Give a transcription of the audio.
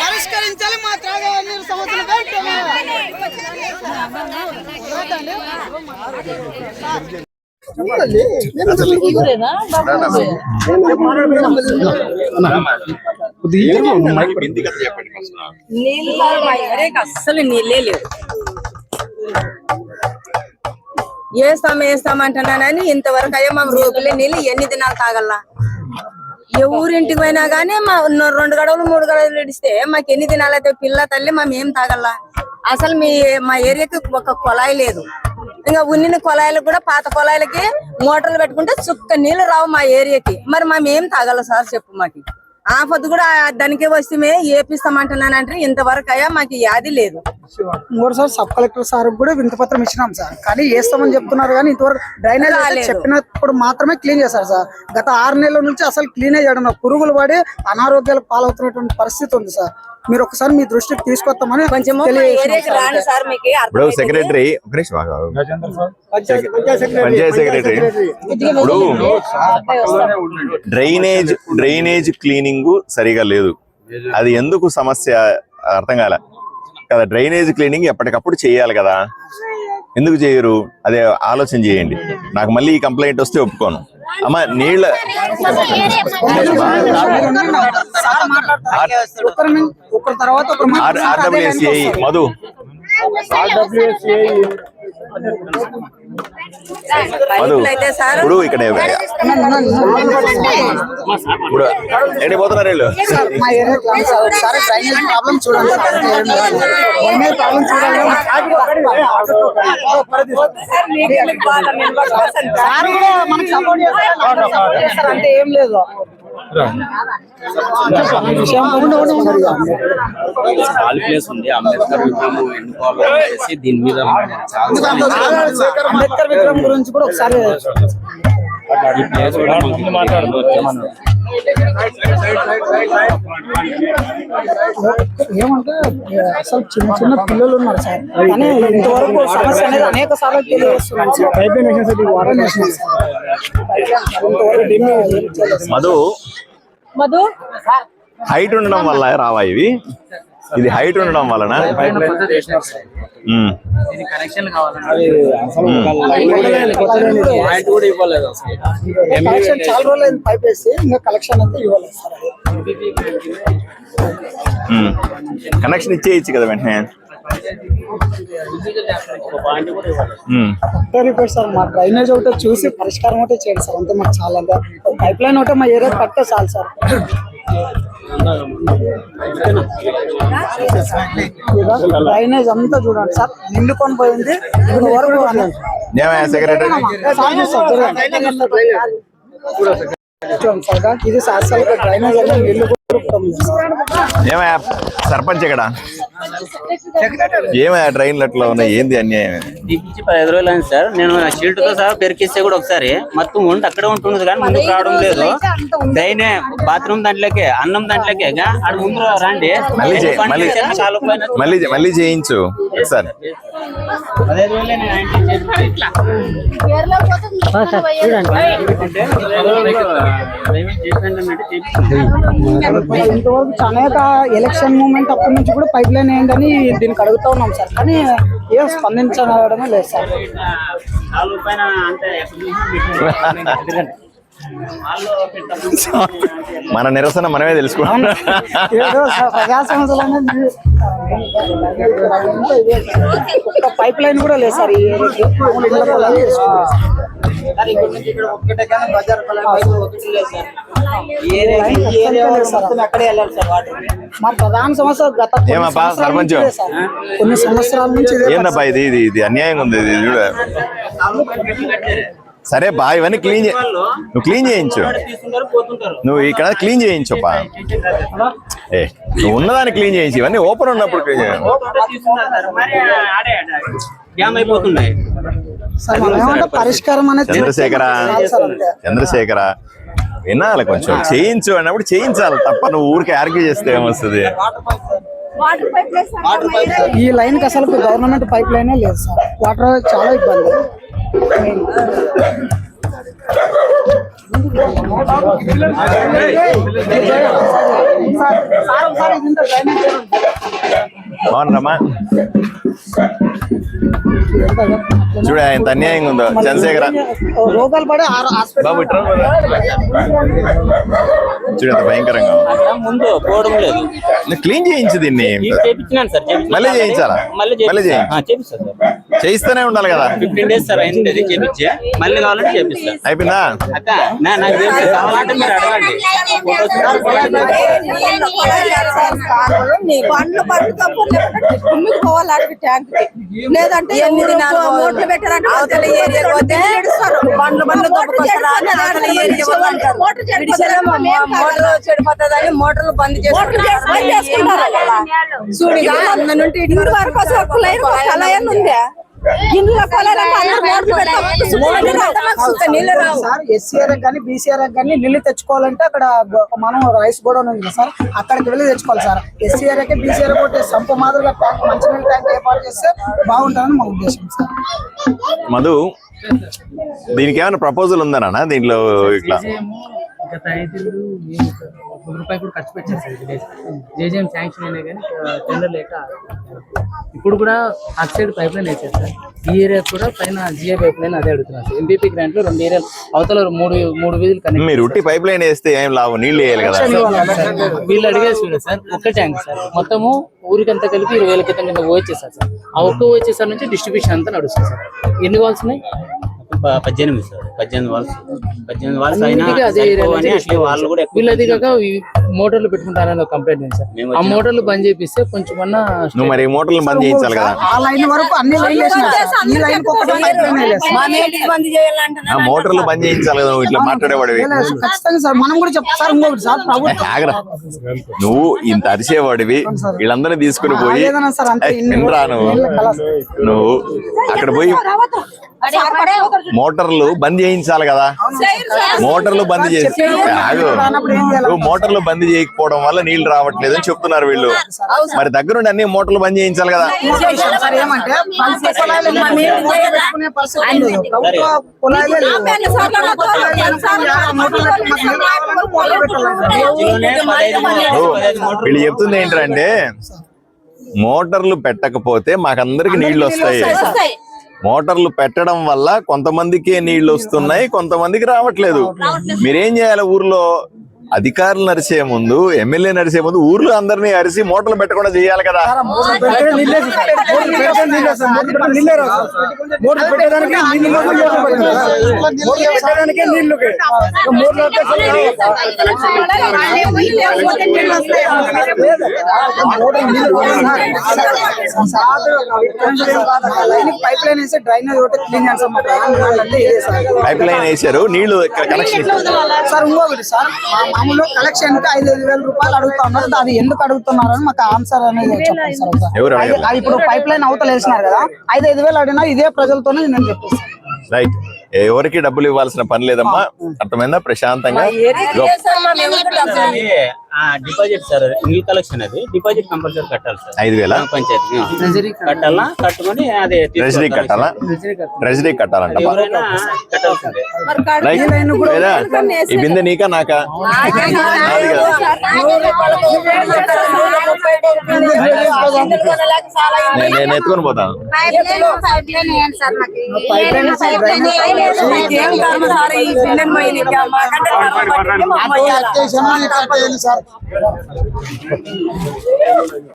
పరిష్కరించాలి మా త్రాగునీరు సమస్యలు వెంటనే. నీళ్ళు అస్సలు నీళ్ళే లేవు వేస్తాం వేస్తాం అంటున్నానని ఇంతవరకు అయ్యా మా రూపులే నీళ్ళు ఎన్ని దినాలు తాగల్లా? ఏ ఊరింటికి పోయినా కానీ మా రెండు గడవలు మూడు గడవలు ఇడిస్తే మాకు ఎన్ని దినాలు అయితే పిల్ల తల్లి మా ఏం తాగల్లా? అసలు మీ మా ఏరియాకి ఒక కొలాయి లేదు. ఇంకా ఉన్నిన కొలాయిలు కూడా పాత కొలాయిలకి మోటార్లు పెట్టుకుంటే చుక్క నీళ్ళు రావు మా ఏరియాకి. మరి మేము ఏం తాగల సార్ చెప్పు మాకు? ఆ పొద్దు కూడా దానికి వస్తే ఏపిస్తామంటున్నానంటే ఇంతవరకు అయ్యా మాకు యాది లేదు మూడుసార్లు సబ్ కలెక్టర్ సార్ కూడా వింతపత్రం ఇచ్చినాం సార్ కానీ వేస్తామని చెప్తున్నారు కానీ ఇంతవరకు డ్రైనేజ్. చెప్పినప్పుడు మాత్రమే క్లీన్ చేశారు సార్ గత ఆరు నెలల నుంచి అసలు క్లీనే చేయడం. పురుగులు పడి అనారోగ్యాలు పాలవుతున్నటువంటి పరిస్థితి ఉంది సార్ మీరు ఒకసారి మీ దృష్టికి తీసుకొస్తామని కొంచెం సార్. సార్ ఇప్పుడు. సెక్రటరీ. పంచాయతీ- సెక్రటరీ, ఇప్పుడు. డ్రైనేజ్ డ్రైనేజ్ క్లీనింగ్ సరిగా లేదు. అది ఎందుకు సమస్య? అర్థం కాలే. కదా డ్రైనేజ్ క్లీనింగ్ ఎప్పటికప్పుడు చేయాలి కదా. ఎందుకు చేయరు? అదే ఆలోచన చేయండి. నాకు మళ్ళీ ఈ కంప్లైంట్ వస్తే ఒప్పుకోను. అమ్మ నీళ్ళ ఒకరి మీ- ఒకరి తర్వాత ఒకరు మాట్లాడుతున్నారు. అదే ఆర్డబ్ల్యూఎస్ఏ మధు ఇప్పుడు ఇక్కడ ఇప్పుడు ఎక్కడికి పోతున్నారు వీళ్ళు మనకి సపోర్ట్ చేస్తారు అంటే ఏం లేదు ఖాళీ ప్లేస్ ఉంది అంబేద్కర్ విగ్రహం చెప్పేసి దీని మీద అంబేద్కర్ విగ్రహం గురించి కూడా ఒకసారి ఈ ప్లేస్ కూడా మనకి వచ్చేస్తుంది. ఏమంటే అసలు చిన్న చిన్న పిల్లలు ఉన్నారు సార్ కానీ ఇంతవరకు సమస్య అనేది అనేక సార్లు తెలియజేస్తున్నాం సార్ వాటర్ నేషనల్ సార్. ఇంతవరకు దీన్ని ఏం చేయలేదు సార్. మధు మధు? హైట్ ఉండడం వల్ల రావా ఇవి? ఇది హైట్ ఉండడం వలన. కనెక్షన్ ఇచ్చేయచ్చు కదా వెంటనే? ఒకటే సార్ మా డ్రైనేజ్ ఒకటే చూసి పరిష్కారం ఒకటే చేయండి సార్ అంతే మాకు చాలా పైప్ లైన్ ఒకటే మా ఏరియా కట్టే చాలు సార్ డ్రైనేజ్ అంతా చూడండి సార్ నిండుకొని పోయింది ఇప్పుడు వరకు సెక్రటరీ ఇది డ్రైనేజ్ నీళ్ళు. ఏమయ్యా సర్పంచ్ ఇక్కడ ఏమయ్యా ట్రైన్లు అట్లా ఉన్నాయి? ఏంది అన్యాయం? తీపిచ్చి పదిహేను రోజులు అయింది సార్. నేను షీల్డ్తో సహా పెరికిస్తే కూడా ఒకసారి. మొత్తం ఉండి అక్కడే ఉంటున్నది కానీ ముందుకు రావడం లేదు. దైనే బాత్రూమ్ దాంట్లోకే అన్నం దాంట్లోకే. ఆడ ముందు రండి. మళ్ళీ మళ్ళీ- చేశాను, చాలు పోయినా. మళ్ళీ మళ్ళీ చేయించు. సార్ పదిహేను రోజులే ఇంతవరకు అనేక ఎలక్షన్ మూమెంట్ అప్పటి నుంచి కూడా పైప్ లైన్ ఏంటని దీనికి అడుగుతా ఉన్నాం సార్ కానీ ఏం స్పందించడమే లేదు సార్ మన నిరసన మనమే తెలుసుకున్నాం పైప్ లైన్ కూడా లేదు సార్ ఈ ఏరియాకి. మామూలు ఇళ్ళ పొలాలు వేసుకున్నాం. సార్ ఇక్కడ నుంచి ఇక్కడ ఒక్కటే కానీ బజార్ పొలాలు అయితే ఒకటి లేదు సార్. ఈ ఏరియా లైన్ ఈ ఏరియా అస్సలు వాళ్ళు లేదు సార్. మొత్తం అక్కడే వెళ్ళాలి సార్ వాటర్ మా ప్రధాన సమస్య గత కొన్ని సంవత్సరాల నుంచి సర్పంచ్? ఇదే సార్. కొన్ని సంవత్సరాల నుంచి ఇదే ఏందబ్బా ఇది ఇది ఇది అన్యాయంగా ఉంది ఇది చూడ సరే బా ఇవన్నీ క్లీన్ చే నువ్వు క్లీన్ చేయించు. నువ్వు ఇక్కడ క్లీన్ చేయించప్పా ఏ నువ్వు ఉన్నదాన్ని క్లీన్ చేయించి. ఇవన్నీ ఓపెన్ ఉన్నప్పుడు ఏమంటే పరిష్కారం అనేది చంద్రశేఖర. చంద్రశేఖర వినాలి కొంచెం. చేయించు అన్నప్పుడు చేయించాలి తప్ప నువ్వు ఊరికి ఆర్గ్యూ చేస్తే ఏమొస్తుంది? ఈ లైన్కి అసలు గవర్నమెంట్ పైప్ లైనే లేదు సార్. వాటర్ చాలా ఇబ్బంది. బాగున్నారమ్మా. చూడ ఎంత అన్యాయంగా ఉందో. చంద్రశేఖర రోగాలు పడే బాబు చూడ ఎంత భయంకరంగా ముందు పోవడం లేదు. క్లీన్ చేయించు దీన్ని. మళ్ళీ చేయించాలా? మళ్ళీ మళ్ళీ చేయించు. చేపిస్తా సార్. చేయిస్తూనే ఉండాలి కదా. ఫిఫ్టీన్ డేస్ సార్ అయింది అది చేపించి మళ్ళీ కావాలంటే చేపిస్తా. అయిపోయిందా? అక్క నా నాకు తెలుసు కావాలంటే మీరు అడగండి. కుమ్మికి పోవాలి ట్యాంక్ లేదంటే ఎనిమిది నాలుగు మోటార్లు పెట్టారంటే అవతల ఏరియాకి పోతే చెడిపోతుందని మోటార్లు బంద్ చేసుకుంటారు. చూడు నుండి ఇటు వరకు అసలు లైన్ ఉందా సార్ ఎస్సీఆర్ కానీ బీసీఆర్ కానీ నీళ్ళు తెచ్చుకోవాలంటే అక్కడ మనం రైస్ కూడా ఉంది కదా సార్ అక్కడికి వెళ్ళి తెచ్చుకోవాలి సార్. ఎస్సీఆర్ బీసీఆర్ కొట్టి సంప మాదిరిగా ట్యాంక్ మంచినీళ్ళ ట్యాంక్ ఏర్పాటు చేస్తే బాగుంటుందని మా ఉద్దేశం సార్. మధు దీనికి ఏమైనా ప్రపోజల్ ఉందనా దీంట్లో ఇట్లా? ఒక రూపాయి కూడా ఖర్చు పెట్టారు సార్ విలేజ్. జేజేఎం శాంక్షన్ అయినా కానీ టెండర్ లేక ఇప్పుడు కూడా అటు సైడ్ పైప్ లైన్ వేసారు సార్. ఈ ఏరియా కూడా పైన జియో పైప్ లైన్ అదే అడుగుతున్నారు సార్. ఎంపీపీ గ్రాంట్లో రెండు ఏరియాలు అవతల మూడు మూడు వీధులు కనెక్ట్ మీరు ఉట్టి పైప్ లైన్ వేస్తే ఏం లాభం? నీళ్ళు వేయాలి కదా వీళ్ళు అడిగేసి చూడండి సార్ ఒక్క ట్యాంక్ సార్. మొత్తము ఊరికంతా కలిపి ఇరవై వేల క్రితం కింద వచ్చేసారు సార్. ఆ ఒక్క వచ్చేసారి నుంచి డిస్ట్రిబ్యూషన్ అంతా నడుస్తుంది సార్. ఎన్ని ప- పద్దెనిమిది సార్. పద్దెనిమిది వాళ్ళస్ పద్దెనిమిది వాళ్ళస్ అయినా వాళ్ళు కూడా ఎక్కువ వీళ్ళు మోటార్లు పెట్టుకుంటారని ఒక కంప్లైంట్ ఉంది సార్. ఆ మోటార్లు బంద్ చేపిస్తే కొంచెం అన్నా నువ్వు మరి ఈ మోటార్లు బంద్ చేయించాలి కదా? ఆ లైన్ వరకు అన్ని లైన్ ఈ లైన్ మోటార్లు బంద్ చేయించాలి కదా నువ్వు ఇట్లా మాట్లాడేవాడివి? ఖచ్చితంగా సార్ మనం కూడా చెప్తాం సార్ ఇంకొకటి సార్ ప్రభుత్వం నువ్వు ఇంత అరిసేవాడివి వీళ్ళందరినీ తీసుకుని పోయి వినరా నువ్వు? నువ్వు అక్కడ పోయి మోటార్లు బంద్ చేయించాలి కదా? మోటార్లు బంద్ చేసి మోటార్లు బంద్ చేయకపోవడం వల్ల నీళ్ళు రావట్లేదు అని చెప్తున్నారు వీళ్ళు. మరి దగ్గరుండి అన్ని మోటార్లు బంద్ చేయించాలి కదా? వీళ్ళు చెప్తుంది ఏంటంటే మోటార్లు పెట్టకపోతే మాకందరికి నీళ్ళు వస్తాయి. మోటార్లు పెట్టడం వల్ల కొంతమందికే నీళ్ళు వస్తున్నాయి కొంతమందికి రావట్లేదు. మీరేం చేయాలి ఊర్లో? అధికారులు నడిచే ముందు ఎమ్మెల్యే నడిచే ముందు ఊర్లో అందరినీ అరిసి మోటార్లు పెట్టకుండా చేయాలి కదా. పైప్ లైన్ వేసి డ్రైనేజ్ ఒకటి క్లీన్ చేస్తాం మా ప్రధాన అంటే ఇదే సార్. పైప్ లైన్ వేసారు నీళ్ళు కనెక్షన్ సార్ ఇంకొకటి సార్ మా మామూలు కలెక్షన్కి ఐదు ఐదు వేల రూపాయలు అడుగుతా ఉన్నారు అది ఎందుకు అడుగుతున్నారు అని మాకు ఆన్సర్ అనేది చెప్పండి సార్. అది. ఇప్పుడు పైప్ లైన్ అవతల వేసినారు కదా. ఐదు ఐదు వేలు అడిగినా ఇదే ప్రజలతోనే నేను చెప్పేస్తాను. రైట్ ఎవరికి డబ్బులు ఇవ్వాల్సిన పని లేదమ్మా. అర్థమైందా? ప్రశాంతంగా డిపాజిట్ సార్ నీల్ కలెక్షన్ అది. డిపాజిట్ కంపల్సరీ కట్టాలి సార్. ఐదు వేల? పంచాయతీ. కట్టాలా. కట్టుకొని అది ట్రెజరీ కట్టాలా? ట్రెజరీ కట్టాలంట ఈ బిందె నీకా నాకా? నేను ఎత్తుకొని పోతాను. సార్